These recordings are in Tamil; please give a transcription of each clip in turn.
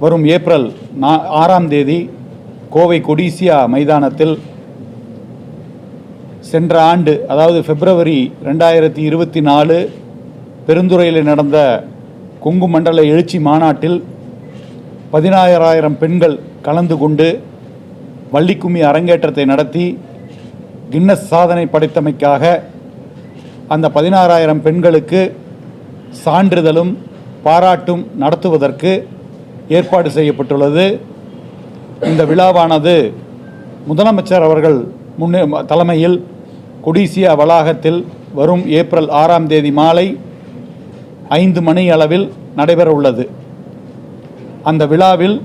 வரும் ஏப்ரல் நா ஆறாம் தேதி கோவை கொடிசியா மைதானத்தில் சென்ற ஆண்டு அதாவது பிப்ரவரி ரெண்டாயிரத்தி இருபத்தி நாலு பெருந்துறையில் நடந்த கொங்கு மண்டல எழுச்சி மாநாட்டில் பதினாயிரம் பெண்கள் கலந்து கொண்டு வள்ளிக்கும்மி அரங்கேற்றத்தை நடத்தி கின்னஸ் சாதனை படைத்தமைக்காக அந்த பதினாறாயிரம் பெண்களுக்கு சான்றிதழும் பாராட்டும் நடத்துவதற்கு ஏற்பாடு செய்யப்பட்டுள்ளது. இந்த விழாவானது முதலமைச்சர் அவர்கள் முன்னே தலைமையில் கொடிசியா வளாகத்தில் வரும் ஏப்ரல் ஆறாம் தேதி மாலை ஐந்து மணி அளவில் நடைபெற உள்ளது அந்த விழாவில்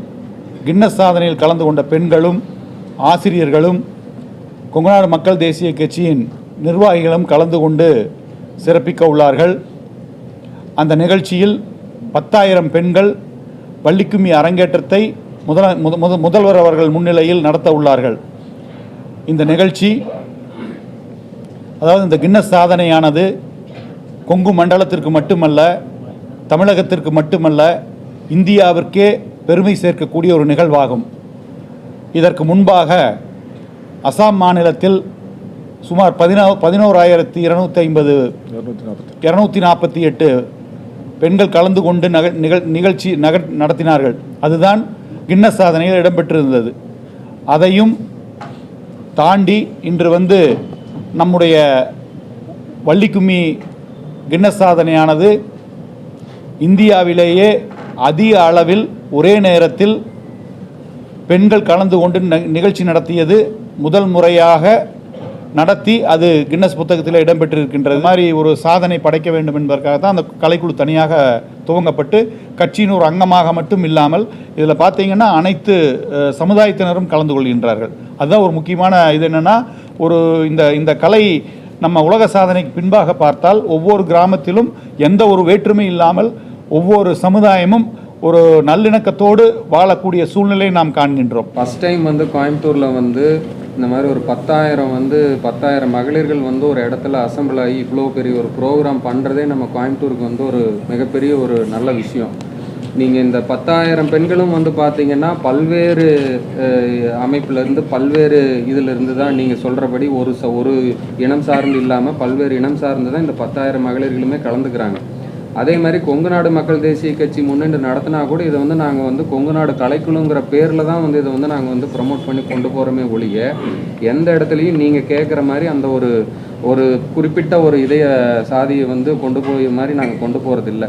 கின்னஸ் சாதனையில் கலந்து கொண்ட பெண்களும் ஆசிரியர்களும் கொங்கநாடு மக்கள் தேசிய கட்சியின் நிர்வாகிகளும் கலந்து கொண்டு சிறப்பிக்க உள்ளார்கள். அந்த நிகழ்ச்சியில் பத்தாயிரம் பெண்கள் வள்ளிக்கும்மி அரங்கேற்றத்தை முதல முத- முத- முதல்வர் அவர்கள் முன்னிலையில் நடத்த உள்ளார்கள். இந்த நிகழ்ச்சி அதாவது இந்த கின்னஸ் சாதனையானது கொங்கு மண்டலத்திற்கு மட்டுமல்ல தமிழகத்திற்கு மட்டுமல்ல இந்தியாவிற்கே பெருமை சேர்க்கக்கூடிய ஒரு நிகழ்வாகும். இதற்கு முன்பாக அசாம் மாநிலத்தில் சுமார் பதினோ பதினோராயிரத்தி இருநூத்தி ஐம்பது இரநூத்தி நாற்பத்தி எட்டு பெண்கள் கலந்து கொண்டு நக நிகழ் நிகழ்ச்சி நக நடத்தினார்கள். அதுதான் கின்னஸ் சாதனையில் இடம்பெற்றிருந்தது. அதையும் தாண்டி இன்று வந்து நம்முடைய வள்ளிக்கும்மி கின்னஸ் சாதனையானது இந்தியாவிலேயே அதிக அளவில் ஒரே நேரத்தில் பெண்கள் கலந்து கொண்டு நிகழ்ச்சி நடத்தியது முதல் முறையாக நடத்தி அது கின்னஸ் புத்தகத்தில் இடம்பெற்றிருக்கின்றது. மாதிரி ஒரு சாதனை படைக்க வேண்டும் என்பதற்காக தான் அந்த கலைக்குழு தனியாக துவங்கப்பட்டு கட்சியின் ஒரு அங்கமாக மட்டும் இல்லாமல் இதில் பார்த்தீங்கன்னா அனைத்து சமுதாயத்தினரும் கலந்து கொள்கின்றார்கள். அதுதான் ஒரு முக்கியமான இது என்னென்னா ஒரு இந்த இந்த கலை நம்ம உலக சாதனைக்கு பின்பாக பார்த்தால் ஒவ்வொரு கிராமத்திலும் எந்த ஒரு வேற்றுமை இல்லாமல் ஒவ்வொரு சமுதாயமும் ஒரு நல்லிணக்கத்தோடு வாழக்கூடிய சூழ்நிலையை நாம் காண்கின்றோம். ஃபஸ்ட் டைம் வந்து கோயம்புத்தூரில் வந்து இந்த மாதிரி ஒரு பத்தாயிரம் வந்து பத்தாயிரம் மகளிர்கள் வந்து ஒரு இடத்துல அசம்பிள் ஆகி இவ்வளோ பெரிய ஒரு ப்ரோக்ராம் பண்ணுறதே நம்ம கோயம்புத்தூருக்கு வந்து ஒரு மிகப்பெரிய ஒரு நல்ல விஷயம். நீங்கள் இந்த பத்தாயிரம் பெண்களும் வந்து பார்த்தீங்கன்னா பல்வேறு அமைப்புலேருந்து பல்வேறு இதிலிருந்து தான் நீங்கள் சொல்கிறபடி ஒரு ச ஒரு இனம் சார்ந்து இல்லாமல் பல்வேறு இனம் சார்ந்து தான் இந்த பத்தாயிரம் மகளிர்களுமே கலந்துக்கிறாங்க. அதே மாதிரி கொங்கு நாடு மக்கள் தேசிய கட்சி முன்னின்று நடத்தினா கூட இதை வந்து நாங்கள் வந்து கொங்கு நாடு கலைக்கணுங்கிற பேரில் தான் வந்து இதை வந்து நாங்கள் வந்து ப்ரமோட் பண்ணி கொண்டு போகிறோமே ஒழிய எந்த இடத்துலையும் நீங்கள் கேட்குற மாதிரி அந்த ஒரு ஒரு குறிப்பிட்ட ஒரு இதய சாதியை வந்து கொண்டு போய் மாதிரி நாங்கள் கொண்டு போகிறதில்ல